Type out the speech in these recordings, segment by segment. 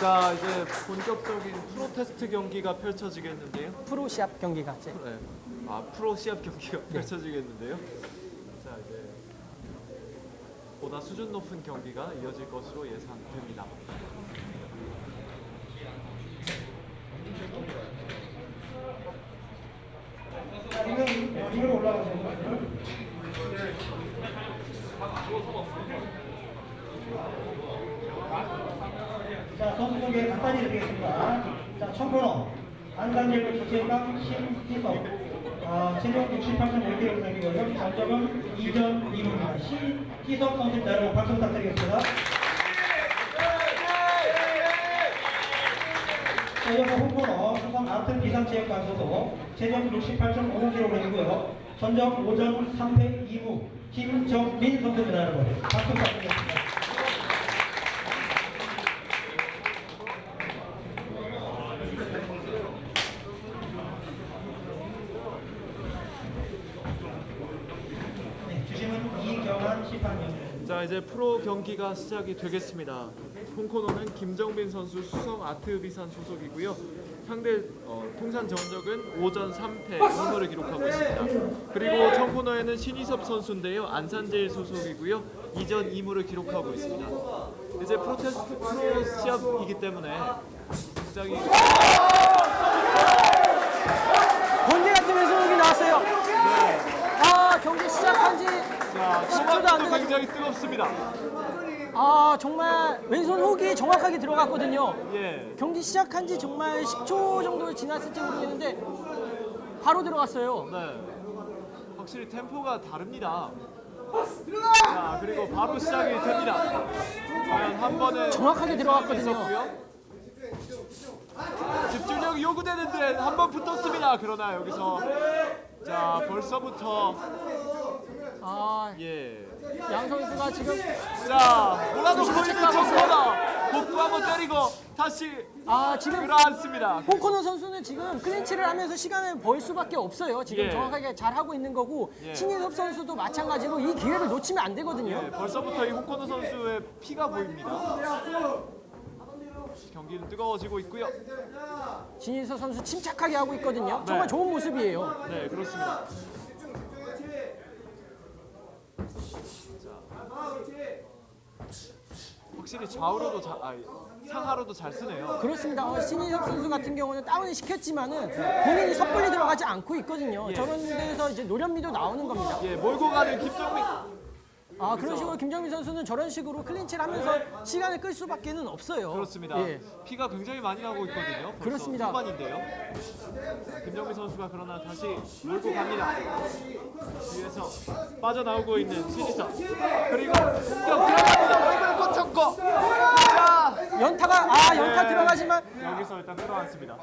자 이제 본격적인 프로 테스트 경기가 펼쳐지겠는데요. 프로 시합 경기가 이제 네. 아 프로 시합 경기가 펼쳐지겠는데요. 자 이제 보다 수준 높은 경기가 이어질 것으로 예상됩니다. 링으로 올라가세요. 자, 선수 소개 간단히 드리겠습니다. 자, 청코너, 안산일보 주체강 신희석, 어, 체력 68.5kg이고요. 장점은 2전 2무입니다. 신희석 선수입니다. 여러분 박수 부탁드리겠습니다. 자, 이어서 홍코너 수성 아트 비상체육관 소속 체력 68.5kg이고요. 전적 5전 3패 2무 김정민 선수입니다. 여러분 박수 부탁드리겠습니다. 네, 주심은 이경환 심판위원입니다. 자 이제 프로 경기가 시작이 되겠습니다. 홍코너는 김정빈 선수 수성 아트비산 소속이고요. 상대 어, 통산 전적은 5전 3패 2무를 기록하고 있습니다. 그리고 청코너에는 신희섭 선수인데요. 안산제일 소속이고요. 2전 2무를 기록하고 있습니다. 이제 프로테스트 프로 시합이기 때문에 시작이 번개 같은 왼손목이 나왔어요. 아 경기 시작한 지 자 10초도 안 초반부터 돼가지고 굉장히 뜨겁습니다. 아 정말 왼손 훅이 정확하게 들어갔거든요. 예. 경기 시작한 지 정말 10초 정도 지났을지 모르겠는데 바로 들어갔어요. 네. 확실히 템포가 다릅니다. 자, 그리고 바로 시작이 됩니다. 과연 한 번에 정확하게 들어갔거든요. 있었고요. 집중력이 요구되는데 한 번 붙었습니다. 그러나 여기서 자 벌써부터 아, 예. 양 선수가 지금 자 몰아놓고 있는 정코너 복부 한번 때리고 다시 아 지금 끌어안습니다. 홍코너 선수는 지금 클린치를 하면서 시간을 벌 수밖에 없어요. 지금 예. 정확하게 잘 하고 있는 거고 예. 신인섭 선수도 마찬가지로 이 기회를 놓치면 안 되거든요. 예, 벌써부터 이 홍코너 선수의 피가 보입니다. 경기는 뜨거워지고 있고요. 신인섭 선수 침착하게 하고 있거든요. 정말 네. 좋은 모습이에요. 네, 그렇습니다. 확실히 좌우로도 자, 아, 상하로도 잘 쓰네요. 그렇습니다. 어, 신인섭 선수 같은 경우는 다운을 시켰지만은 본인이 섣불리 들어가지 않고 있거든요. 예. 저런 데서 이제 노련미도 나오는 겁니다. 예, 몰고 가는 김정민. 아 그런 식으로 김정민 선수는 저런 식으로 클린치를 하면서 시간을 끌 수밖에는 없어요. 그렇습니다. 예. 피가 굉장히 많이 나고 있거든요. 벌써 그렇습니다. 후반인데요. 자, 김정민 선수가 그러나 다시 몰고 갑니다. 뒤에서 빠져나오고 있는 신희석. 그리고 공격 들어갑니다. 얼굴 꽂혔고 자, 연타가 아 연타 네. 들어가지만 여기서 일단 끌어안습니다.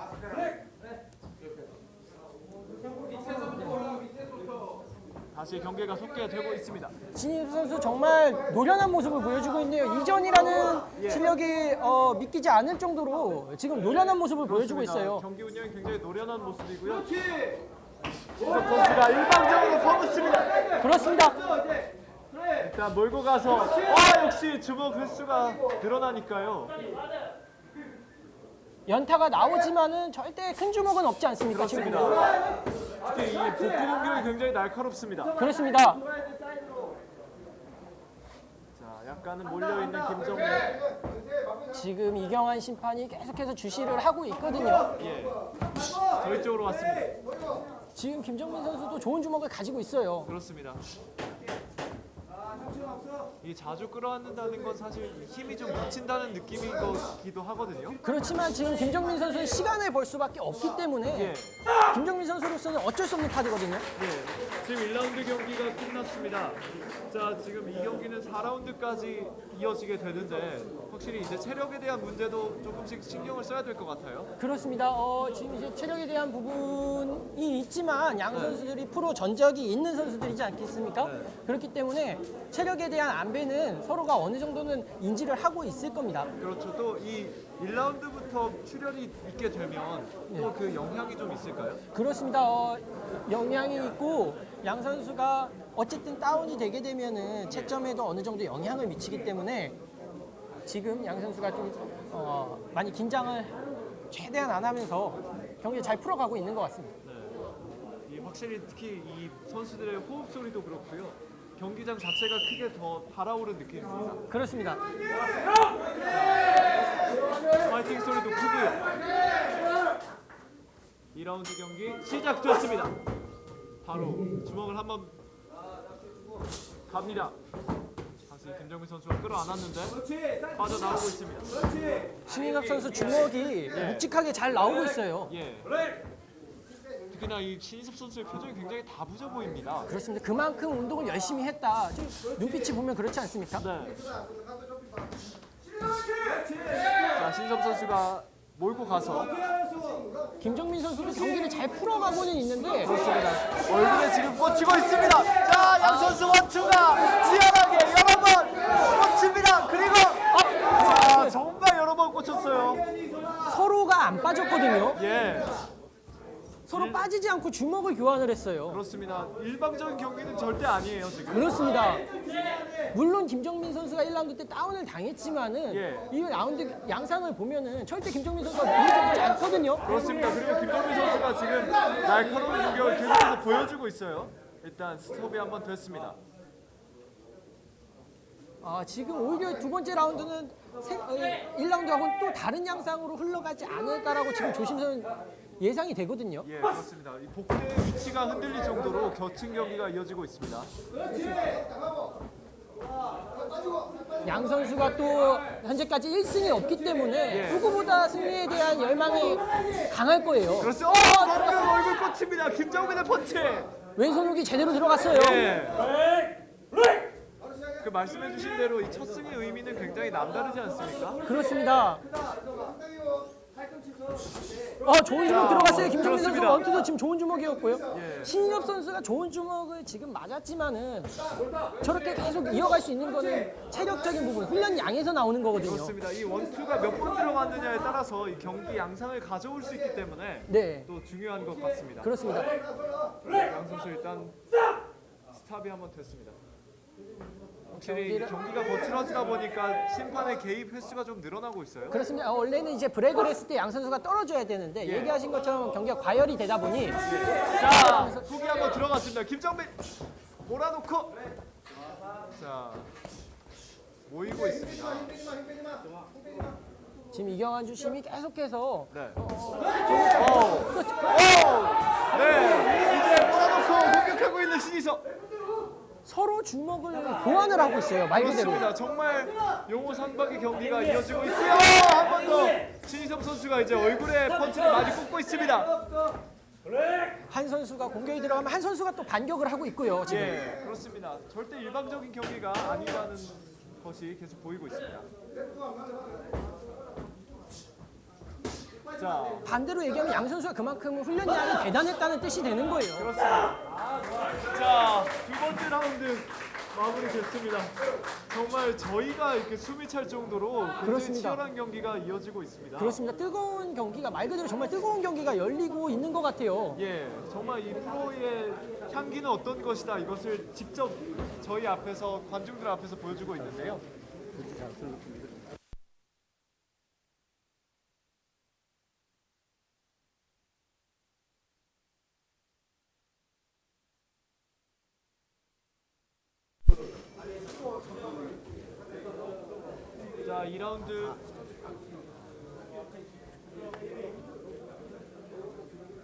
다시 경기가 속개되고 있습니다. 신인섭 선수 정말 노련한 모습을 보여주고 있네요. 이전이라는 예. 실력이 어, 믿기지 않을 정도로 지금 노련한 모습을 보여주고 있어요. 경기 운영이 굉장히 노련한 모습이고요. 선수가 일방적으로 퍼붓습니다. 그렇습니다. 일단 몰고 가서 와 역시 주먹 횟수가 늘어나니까요. 연타가 나오지만은 절대 큰 주먹은 없지 않습니까? 지금 그렇습니다. 특히 이 복부 공격이 굉장히 날카롭습니다. 그렇습니다. 자, 약간은 몰려 있는 김정민. 지금 이경환 심판이 계속해서 주시를 하고 있거든요. 예. 저희 쪽으로 왔습니다. 지금 김정민 선수도 좋은 주먹을 가지고 있어요. 그렇습니다. 이 자주 끌어안는다는 건 사실 힘이 좀 붙인다는 느낌인 거기도 하거든요. 그렇지만 지금 김정민 선수는 시간을 벌 수밖에 없기 때문에 예. 김정민 선수로서는 어쩔 수 없는 카드거든요. 예. 지금 1라운드 경기가 끝났습니다. 자, 지금 이 경기는 4라운드까지 이어지게 되는데 확실히 이제 체력에 대한 문제도 조금씩 신경을 써야 될 것 같아요. 그렇습니다. 어, 지금 이제 체력에 대한 부분이 있지만 양 선수들이 프로 전적이 있는 선수들이지 않겠습니까? 네. 그렇기 때문에 체력에 대한 안배는 서로가 어느 정도는 인지를 하고 있을 겁니다. 그렇죠. 또 이 1라운드부터 출혈이 있게 되면 또 그 영향이 좀 있을까요? 그렇습니다. 어, 영향이 있고 양 선수가 어쨌든 다운이 되게 되면은 채점에도 어느 정도 영향을 미치기 때문에 지금 양 선수가 좀 어, 많이 긴장을 최대한 안 하면서 경기를 잘 풀어가고 있는 것 같습니다. 이 확실히 특히 이 선수들의 호흡 소리도 그렇고요. 경기장 자체가 크게 더 달아오른 느낌입니다. 그렇습니다. 파이팅 소리도 크고요. 2라운드 경기 시작됐습니다. 바로 주먹을 한번 갑니다. 다시 김정민 선수가 끌어안았는데 빠져나오고 있습니다. 신인업 선수 주먹이 묵직하게 잘 나오고 있어요. 예. 특히나 이 신인섭 선수의 표정이 굉장히 다부져 보입니다. 그렇습니다. 그만큼 운동을 열심히 했다. 좀 눈빛이 보면 그렇지 않습니까? 네. 자, 신섭 선수가 몰고 가서 김정민 선수도 경기를 잘 풀어가고는 있는데 얼굴에 지금 꽂히고 있습니다. 자, 양 선수 원투가 지연하게 여러 번 꽂힙니다. 그리고 자, 정말 여러 번 꽂혔어요. 서로가 안 빠졌거든요. 예, 서로 빠지지 않고 주먹을 교환을 했어요. 그렇습니다. 일방적인 경기는 절대 아니에요, 지금. 그렇습니다. 물론 김정민 선수가 1라운드 때 다운을 당했지만은 예. 이 라운드 양상을 보면은 절대 김정민 선수가 무리하지 않거든요. 그렇습니다. 그리고 김정민 선수가 지금 날카로운 공격을 계속해서 보여주고 있어요. 일단 스톱이 한번 됐습니다. 아, 지금 오히려 두 번째 라운드는 세, 어, 1라운드하고는 또 다른 양상으로 흘러가지 않을까라고 지금 조심스러운 예상이 되거든요. 예, 그렇습니다. 이 복대의 위치가 흔들릴 정도로 격층 경기가 이어지고 있습니다. 양 선수가 또 현재까지 1승이 없기 때문에 예. 누구보다 승리에 대한 열망이 강할 거예요. 그렇습니다. 어, 방금 얼굴 꽂힙니다. 김정민의 펀치. 왼손 훅이 제대로 들어갔어요. 예. 그 말씀해주신 대로 이 첫 승의 의미는 굉장히 남다르지 않습니까? 그렇습니다. 어, 좋은 주먹 들어갔어요. 김정민 선수. 원투도 지금 좋은 주먹이었고요. 예. 신인엽 선수가 좋은 주먹을 지금 맞았지만은 저렇게 계속 이어갈 수 있는 거는 체력적인 부분, 훈련 양에서 나오는 거거든요. 그렇습니다. 이 원투가 몇 번 들어갔느냐에 따라서 이 경기 양상을 가져올 수 있기 때문에 네, 또 중요한 것 같습니다. 그렇습니다. 양 선수 일단 스탑이 한번 됐습니다. 확실히 경기를- 경기가 거칠어지다 보니까 심판의 개입 횟수가 좀 늘어나고 있어요. 그렇습니다. 어, 원래는 이제 브레이크를 했을 때 양 선수가 떨어져야 되는데 예. 얘기하신 것처럼 경기가 과열이 되다 보니 자, 훅이 한번 들어갔습니다. 김정민 몰아놓고 자 모이고 있습니다. 지금 이경환 주심이 계속해서 네. 오, 오, 네. 이제 몰아놓고 공격하고 있는 신이석. 서로 주먹을 교환을 하고 있어요. 말 그대로. 그렇습니다. 정말 용호 상박의 경기가 이어지고 있고요. 한 번 더 신이섭 선수가 이제 얼굴에 펀치를 많이 꽂고 있습니다. 한 선수가 공격이 들어가면 한 선수가 또 반격을 하고 있고요. 지금. 예, 그렇습니다. 절대 일방적인 경기가 아니라는 것이 계속 보이고 있습니다. 자, 반대로 얘기하면 양 선수가 그만큼 훈련 양이 대단했다는 뜻이 되는 거예요. 그렇습니다. 자, 두 번째 라운드 마무리됐습니다. 정말 저희가 이렇게 숨이 찰 정도로 굉장히 그렇습니다. 치열한 경기가 이어지고 있습니다. 그렇습니다. 뜨거운 경기가 말 그대로 정말 뜨거운 경기가 열리고 있는 것 같아요. 예, 정말 이 프로의 향기는 어떤 것이다 이것을 직접 저희 앞에서 관중들 앞에서 보여주고 있는데요. 자, 2라운드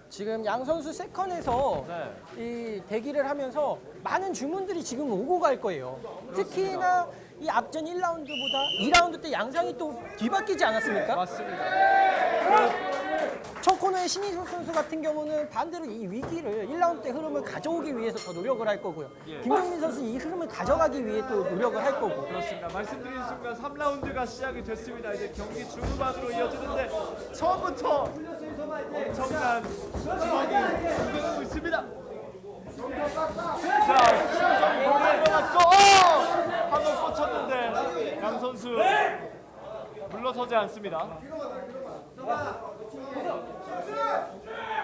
지금 양 선수 세컨에서 네. 이 대기를 하면서 많은 주문들이 지금 오고 갈 거예요. 특히나 이 앞전 1라운드보다 2라운드 때 양상이 또 뒤바뀌지 않았습니까? 맞습니다. 첫 코너의 신희석 선수 같은 경우는 반대로 이 위기를 1라운드 때 흐름을 가져오기 위해서 더 노력을 할 거고요. 예. 김정민 선수 이 흐름을 가져가기 위해 또 노력을 할 거고. 그렇습니다. 말씀드린 순간 3라운드가 시작이 됐습니다. 이제 경기 중후반으로 이어지는데 처음부터 엄청난 추억이 공개되고 있습니다. 자, 신성 공을 어! 한번 꽂혔는데 양 선수 물러서지 않습니다.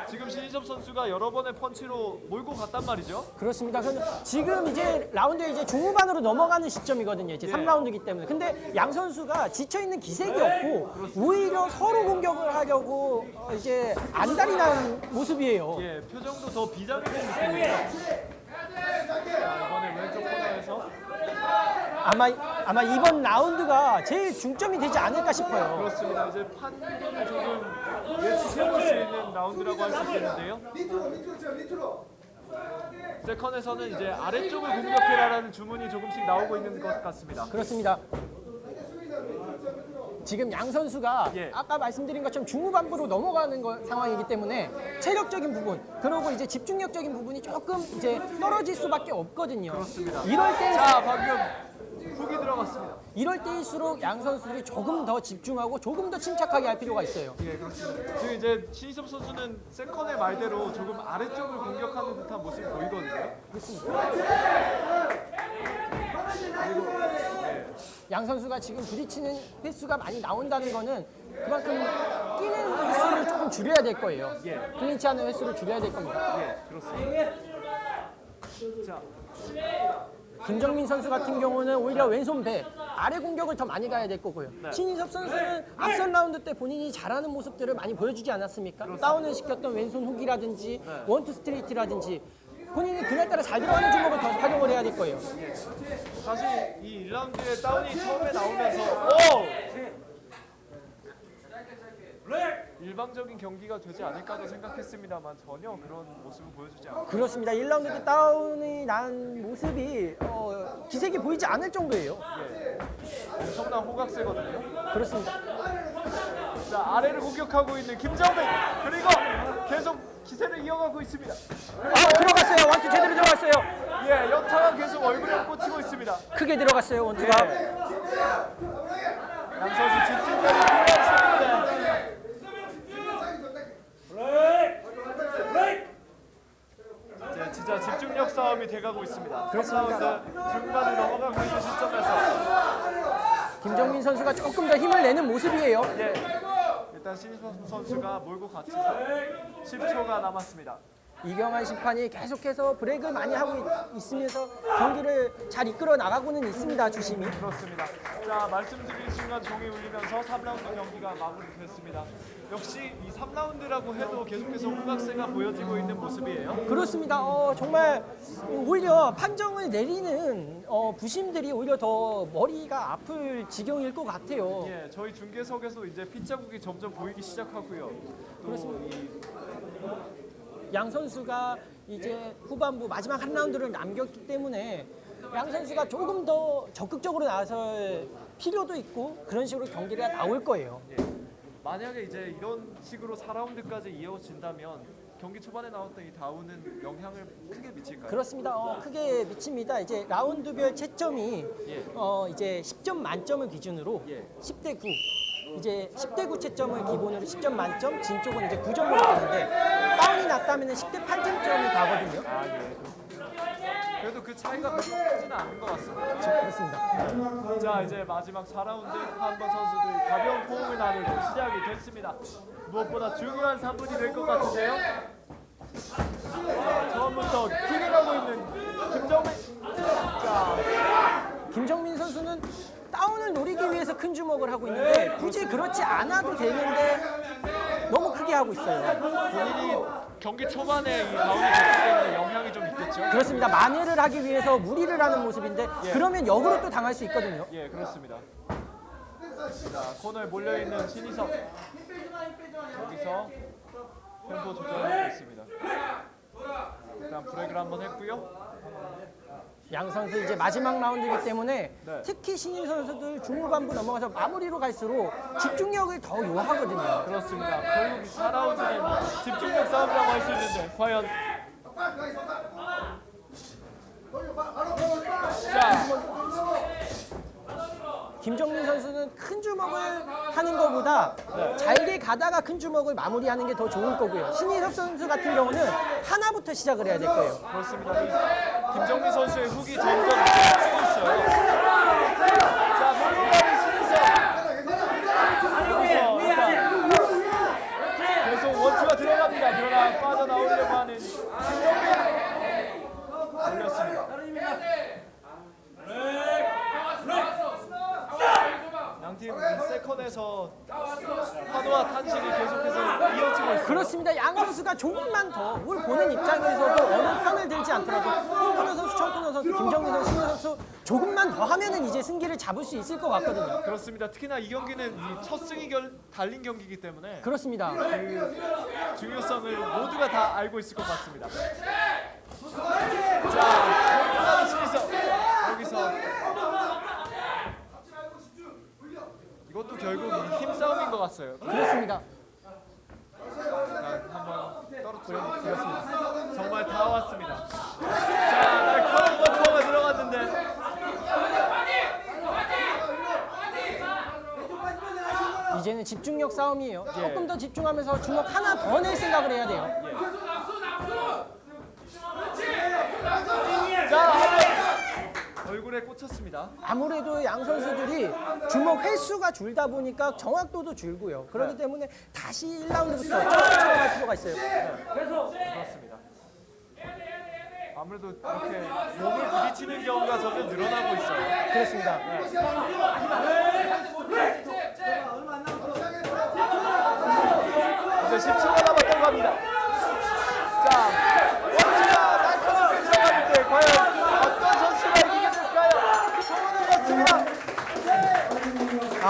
지금 신인섭 선수가 여러 번의 펀치로 몰고 갔단 말이죠. 그렇습니다. 근데 지금 이제 라운드에 이제 중후반으로 넘어가는 시점이거든요. 이제 예. 3라운드이기 때문에. 근데 양 선수가 지쳐 있는 기색이 없고 오히려 서로 공격을 하려고 어, 이제 안달이 난 모습이에요. 예, 표정도 더 비장해진 느낌이에요. 자, 이번에 왼쪽 코너에서 아마 아마 이번 라운드가 제일 중점이 되지 않을까 싶어요. 그렇습니다. 이제 판도를 조금 예측해볼 수 있는 라운드라고 할 수 있겠는데요. 밑으로 밑으로 쳐 밑으로 세컨에서는 이제 아래쪽을 공격해라라는 주문이 조금씩 나오고 있는 것 같습니다. 그렇습니다. 지금 양 선수가 예. 아까 말씀드린 것처럼 중후반부로 넘어가는 거- 상황이기 때문에 체력적인 부분 그리고 이제 집중력적인 부분이 조금 이제 떨어질 수밖에 없거든요. 그렇습니다. 이럴 때 자, 방금 훅이 들어갔습니다. 이럴 때일수록 양 선수들이 조금 더 집중하고 조금 더 침착하게 할 필요가 있어요. 예, 그렇습니다. 지금 이제 신희섭 선수는 세컨의 말대로 조금 아래쪽을 공격하는 듯한 모습이 보이거든요. 양 선수가 지금 부딪히는 횟수가 많이 나온다는 거는 그만큼 뛰는 횟수를 조금 줄여야 될 거예요. 예. 클린치하는 횟수를 줄여야 될 겁니다. 예, 그렇습니다. 자, 김정민 선수 같은 경우는 오히려 왼손 배 아래 공격을 더 많이 가야 될 거고요. 네. 신인섭 선수는 앞선 라운드 때 본인이 잘하는 모습들을 많이 보여주지 않았습니까? 다운을 시켰던 왼손 훅이라든지 네. 원투 스트레이트라든지 본인이 그날 따라 잘 들어가는 주먹을 더 활용을 해야 될 거예요. 사실 이 1라운드에 다운이 처음에 나오면서 오! 일방적인 경기가 되지 않을까도 생각했습니다만 전혀 그런 모습을 보여주지 않고 그렇습니다. 1라운드 때 다운이 난 모습이 어, 기색이 보이지 않을 정도예요. 예, 엄청난 호각세거든요. 그렇습니다. 자 아래를 공격하고 있는 김정민 그리고 계속 기세를 이어가고 있습니다. 아, 들어갔어요. 원투 제대로 들어갔어요. 예, 연타가 계속 얼굴에 꽂히고 있습니다. 크게 들어갔어요. 원투가. 예. 양 선수 집중력이 필요했습니다. 이제 진짜 싸움이 돼가고 있습니다. 그렇습니다. 3라운드 중반을 넘어가고 있는 시점에서 김정민 선수가 조금 더 힘을 내는 모습이에요. 예, 일단 신희섭 선수가 몰고 갔습니다. 10초가 남았습니다. 이경환 심판이 계속해서 브레이크를 많이 하고 있, 있으면서 경기를 잘 이끌어 나가고는 있습니다. 주심이. 그렇습니다. 자 말씀드린 순간 종이 울리면서 3라운드 경기가 마무리됐습니다. 역시 이 3라운드라고 해도 계속해서 호각세가 보여지고 있는 모습이에요. 그렇습니다. 어, 정말 오히려 판정을 내리는 어, 부심들이 오히려 더 머리가 아플 지경일 것 같아요. 예, 저희 중계석에서 이제 핏자국이 점점 보이기 시작하고요. 또이 양 선수가 이제 후반부 마지막 한 라운드를 남겼기 때문에 양 선수가 조금 더 적극적으로 나설 필요도 있고 그런 식으로 경기가 나올 거예요. 예, 만약에 이제 이런 식으로 4라운드까지 이어진다면 경기 초반에 나왔던 이 다운은 영향을 크게 미칠까요? 그렇습니다. 어, 크게 미칩니다. 이제 라운드별 채점이 예. 어, 이제 10점 만점을 기준으로 예. 10대 9. 이제 10대 9 채점을 기본으로 10점 만점, 진 쪽은 이제 9점으로 되는데 다운이 났다면 10대 8점점이 가거든요. 아 예. 그래도 그 차이가 그렇게 크지는 않은 것 같습니다. 그렇습니다. 자 이제 마지막 4라운드 한번 선수들 가벼운 호흡을 나누고 시작이 됐습니다. 무엇보다 중요한 3분이 될 것 같은데요. 자, 처음부터 킥을 하고 있는 김정민. 자 김정민 선수는 다운을 노리기 위해서 큰 주먹을 하고 있는데 굳이 그렇지 않아도 되는데 너무 크게 하고 있어요. 본인이 경기 초반에 이 다운이 때문에 영향이 좀 있겠죠. 그렇습니다. 만회를 하기 위해서 무리를 하는 모습인데 그러면 역으로 또 당할 수 있거든요. 예 그렇습니다. 자 코너에 몰려 있는 신희석 여기서 템포 조절하고 있습니다. 일단 브레이크를 한번 했고요. 양 선수 이제 마지막 라운드이기 때문에 네. 특히 신인 선수들 중후반부 넘어가서 마무리로 갈수록 집중력을 더 요하거든요. 그렇습니다. 결국 4라운드는 집중력 싸움이라고 할 수 있는데 과연 자 김정민 선수는 큰 주먹을 하는 것보다 잘게 가다가 큰 주먹을 마무리하는 게 더 좋을 거고요. 신희섭 선수 같은 경우는 하나부터 시작을 해야 될 거예요. 그렇습니다. 김정민 선수의 훅이 점점 쓰고 있어요. 자, 몰로바리 신인성. 여기서 계속 원투가 들어갑니다. 그러나 빠져나오려고 하는 김정민. 올렸습니다. 양팀 세컨에서 파도와 탄식이 계속해서 그렇습니다. 양 선수가 조금만 더 우리 보는 입장에서도 어느 편을 들지 않더라도 홍근호 선수, 청근호 선수, 김정민 선수, 신우 선수 조금만 더 하면은 이제 승기를 잡을 수 있을 것 같거든요. 그렇습니다. 특히나 이 경기는 이 첫 승이 결, 달린 경기이기 때문에 그렇습니다. 그 중요성을 모두가 다 알고 있을 것 같습니다. 자, 여기서 여기서 이것도 결국 이 힘싸움인 것 같아요. 그렇습니다. 드렸습니다. 정말 다 왔습니다. 자, 날카로운 버퍼가 들어갔는데 이제는 집중력 싸움이에요. 조금 더 집중하면서 주먹 하나 더 낼 생각을 해야 돼요. 얼굴에 꽂혔습니다. 아무래도 양 선수들이 주먹 횟수가 줄다 보니까 정확도도 줄고요. 그렇기 때문에 다시 1라운드부터 천천히 할 필요가 있어요. 그렇습니다. 아무래도 이렇게 몸을 부딪히는 경우가 점점 늘어나고 있어요. 그렇습니다. 이제 10초가 남았다고 합니다. 자, 원치가 날카롭게 시작하는데 과연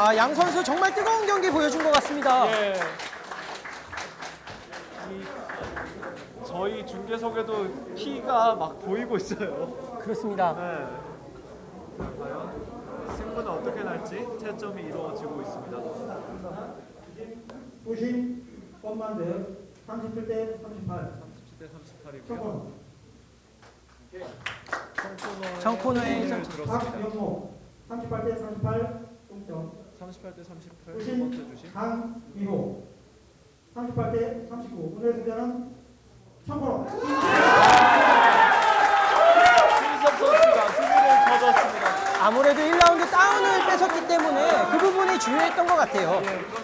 아, 양 선수 정말 뜨거운 경기 보여준 것 같습니다. 예. 이 저희 중계석에도 피가 막 보이고 있어요. 그렇습니다. 네. 자, 과연 승부는 어떻게 날지 채점이 이루어지고 있습니다. 부신 뻔만드 37대 38 10대 38이고요. 청코너 정코너의 점- 들었습니다. 박영모 38대 38 동점 38대 38두 번째 부신 주심. 강미호 38대 39 오늘의 승자는 청코너 신섭 선수가 승리를 거뒀습니다. 아무래도 1라운드 다운을 뺏었기 때문에 그 부분이 중요했던 것 같아요. 예.